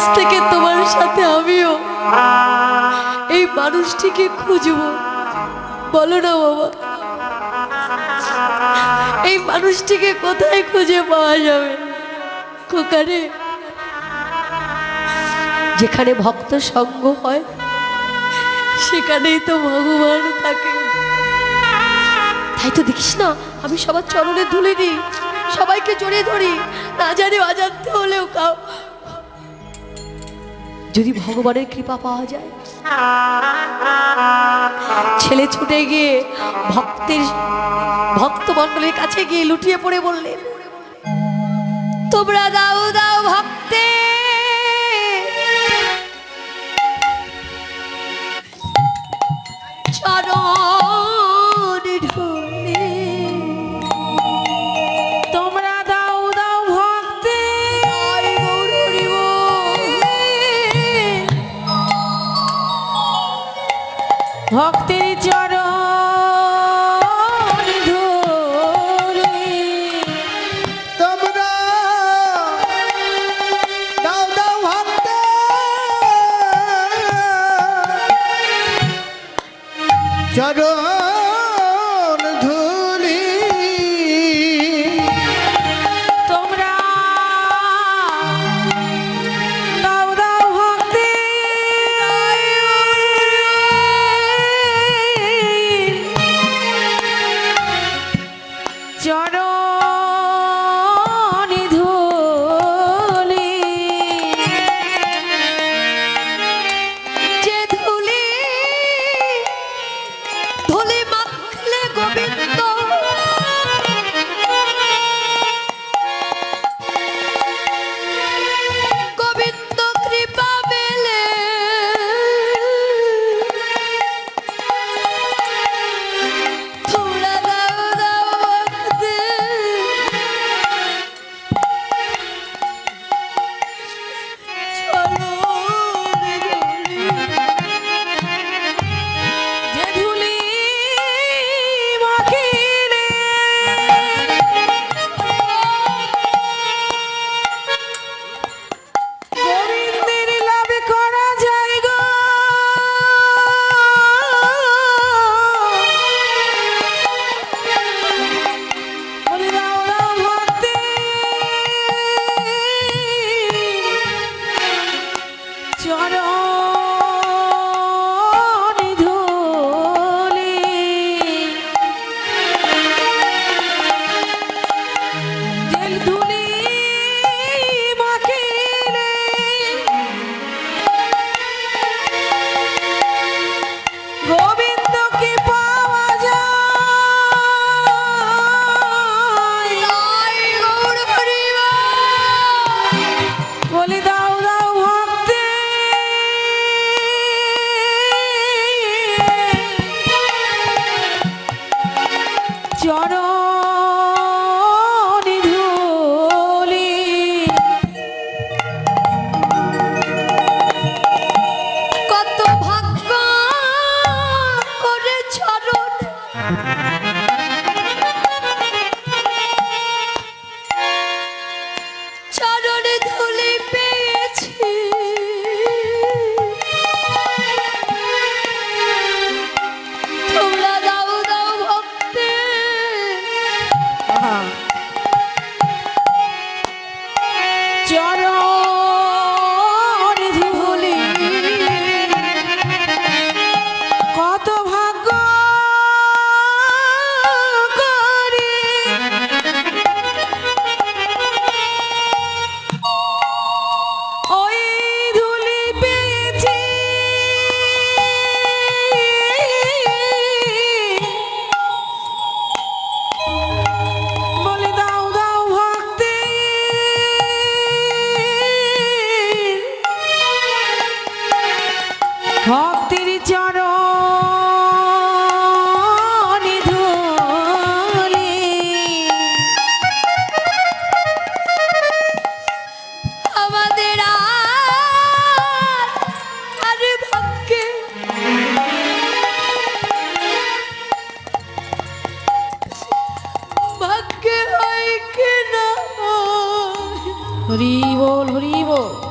আজ থেকে তোমার সাথে আমিও এই মানুষটিকে খুঁজবো। বলো না বাবা। এই মানুষটিকে কোথায় খুঁজে পাওয়া যাবে? কোকারে যেখানে ভক্ত সঙ্গ হয়, সেখানেই তো ভগবান থাকে। তাই তো দেখিস না, আমি সবার চরণে ধুলে নিই সবাইকে জড়িয়ে ধরি। না জানি অজান্তে হলেও কাউ যদি ভগবানের কৃপা পাওয়া যায়। ছেলে ছুটে গিয়ে ভক্তের ভক্ত মণ্ডলের কাছে গিয়ে লুটিয়ে পড়ে বললেন, তোমরা দাও দাও ভক্তে। চরণ চরণ হরি বল হরি বল।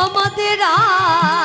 আমাদের আর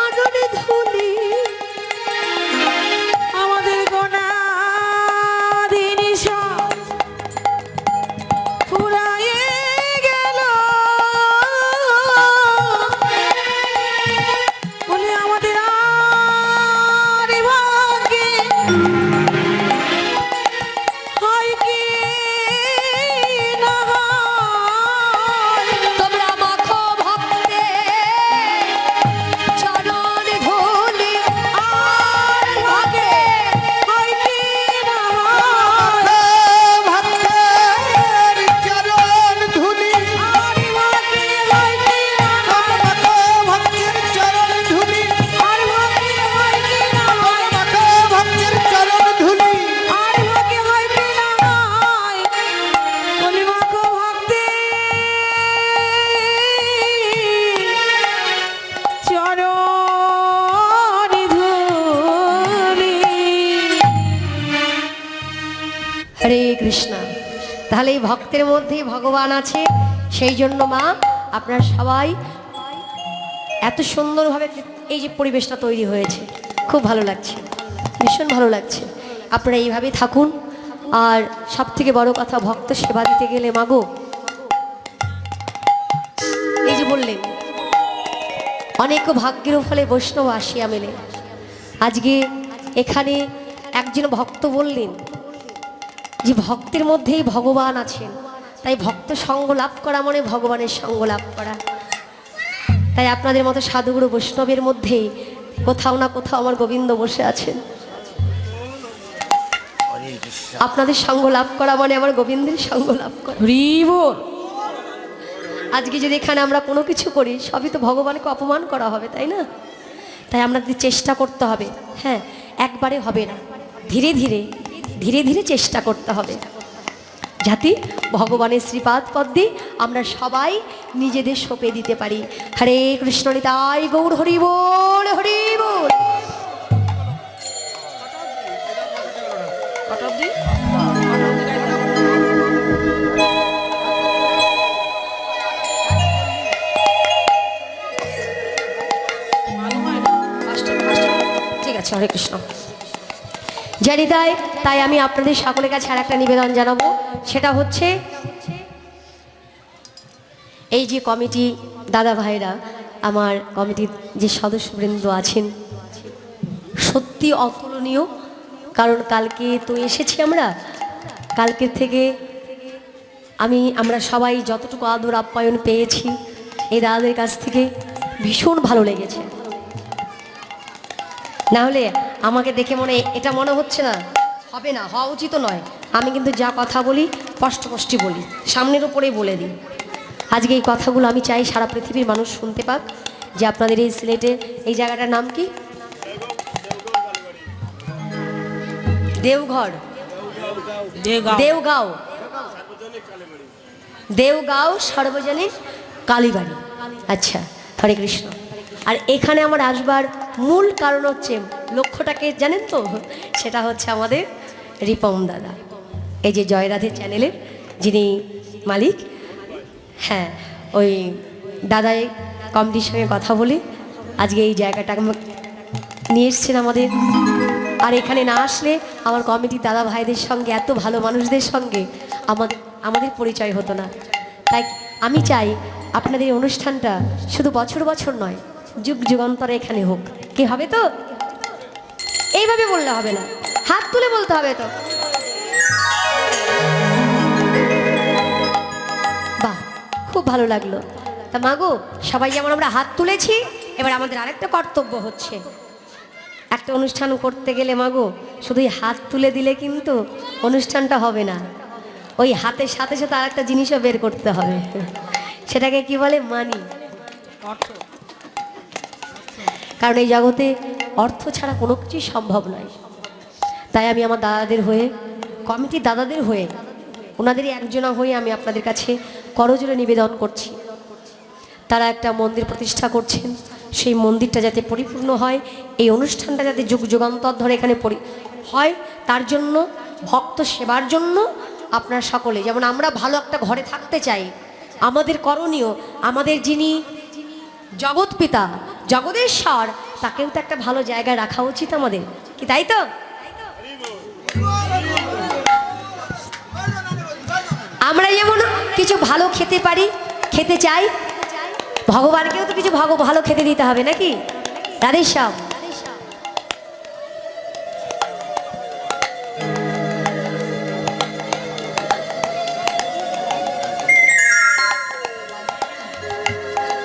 ま তাহলে এই ভক্তের মধ্যে ভগবান আছে, সেই জন্য মা, আপনার সবাই এত সুন্দরভাবে এই যে পরিবেশটা তৈরি হয়েছে, খুব ভালো লাগছে, ভীষণ ভালো লাগছে। আপনারা এইভাবেই থাকুন, আর সব থেকে বড় কথা, ভক্ত সেবা দিতে গেলে মাগো এই যে বললেন, অনেক ভাগ্যের ফলে বৈষ্ণব আসিয়া মেলে। আজকে এখানে একজন ভক্ত বললেন যে ভক্তের মধ্যেই ভগবান আছেন তাই ভক্ত সঙ্গ লাভ করা মানে ভগবানের সঙ্গ লাভ করা। তাই আপনাদের মতো সাধুগুরু বৈষ্ণবের মধ্যেই কোথাও না কোথাও আমার গোবিন্দ বসে আছেন। আপনাদের সঙ্গ লাভ করা মানে আমার গোবিন্দের সঙ্গ লাভ করা। আজকে যদি এখানে আমরা কোনো কিছু করি সবই তো ভগবানকে অপমান করা হবে তাই না? তাই আমাদের চেষ্টা করতে হবে। হ্যাঁ একবারে হবে না। ধীরে ধীরে ধীরে ধীরে চেষ্টা করতে হবে। যাতে ভগবানের শ্রীপাদ পদ্মে আমরা সবাই নিজেদের সঁপে দিতে পারি। হরে কৃষ্ণ নিতাই গৌর হরি বল হরি বল। ঠিক আছে হরে কৃষ্ণ। জানি তাই তাই আমি আপনাদের সকলের কাছে আর একটা নিবেদন জানাব। সেটা হচ্ছে, এই যে কমিটি, দাদা ভাইরা, আমার কমিটির যে সদস্যবৃন্দ আছেন, সত্যি অতুলনীয়, কারণ কালকে তো এসেছি আমরা। কালকের থেকে আমি, আমরা সবাই যতটুকু আদর আপ্যায়ন পেয়েছি, এই দাদাদের কাছ থেকে ভীষণ ভালো লেগেছে। না হলে আমাকে দেখে মনে, এটা মনে হচ্ছে না? হবে না হওয়া উচিত নয়। আমি কিন্তু যা কথা বলি স্পষ্ট স্পষ্ট বলি সামনের ওপরেই বলে দিই। আজকে এই কথাগুলো আমি চাই সারা পৃথিবীর মানুষ শুনতে পাক যে আপনাদের এই সিলেটের এই জায়গাটার নাম কি? দেওঘর। দেওগাঁও দেওগাঁও সর্বজনীন কালীবাড়ি। আচ্ছা হরে কৃষ্ণ। আর এখানে আমার আসবার মূল কারণ হচ্ছে লক্ষ্যটাকে জানেন তো? সেটা হচ্ছে আমাদের রিপম দাদা। এই যে জয়রাধে চ্যানেলের যিনি মালিক হ্যাঁ ওই দাদাই কমিটির সঙ্গে কথা বলে আজকে এই জায়গাটা নিয়ে এসছেন আমাদের। আর এখানে না আসলে আমার কমিটির দাদা ভাইদের সঙ্গে, এত ভালো মানুষদের সঙ্গে আমাদের আমাদের পরিচয় হতো না। তাই আমি চাই আপনাদের অনুষ্ঠানটা শুধু বছর বছর নয়, যুগ যুগান্তরে এখানে হোক। কি হবে তো? এইভাবে বললে হবে না। হাত তুলে বলতে হবে তো। বাহ, খুব ভালো লাগল। তা মাগো সবাই যেমন আমরা হাত তুলেছি, এবার আমাদের আরেকটা কর্তব্য হচ্ছে। একটা অনুষ্ঠান করতে গেলে মাগো শুধুই হাত তুলে দিলে কিন্তু অনুষ্ঠানটা হবে না। ওই হাতের সাথে সাথে আর একটা জিনিসও বের করতে হবে। সেটাকে কি বলে? মানি। কারণ এই জগতে অর্থ ছাড়া কোনো কিছুই সম্ভব নয়। তাই আমি আমার দাদাদের হয়ে, কমিটির দাদাদের হয়ে ওনাদেরই একজনা হয়ে আমি আপনাদের কাছে করজোরে নিবেদন করছি। তারা একটা মন্দির প্রতিষ্ঠা করছেন। সেই মন্দিরটা যাতে পরিপূর্ণ হয়, এই অনুষ্ঠানটা যাতে যুগ যুগান্তর ধরে এখানে পরি, হয়, তার জন্য, ভক্ত সেবার জন্য আপনার সকলে, যেমন আমরা ভালো একটা ঘরে থাকতে চাই, আমাদের করণীয়, আমাদের যিনি জগৎ পিতা, জগদেশ্বর, তাকেও তো একটা ভালো জায়গায় রাখা উচিত আমাদের, কি তাই তো? আমরা যেমন কিছু ভালো খেতে পারি, খেতে চাই, ভগবানকেও তো কিছু ভালো খেতে দিতে হবে নাকি? রাধেশ্যাম।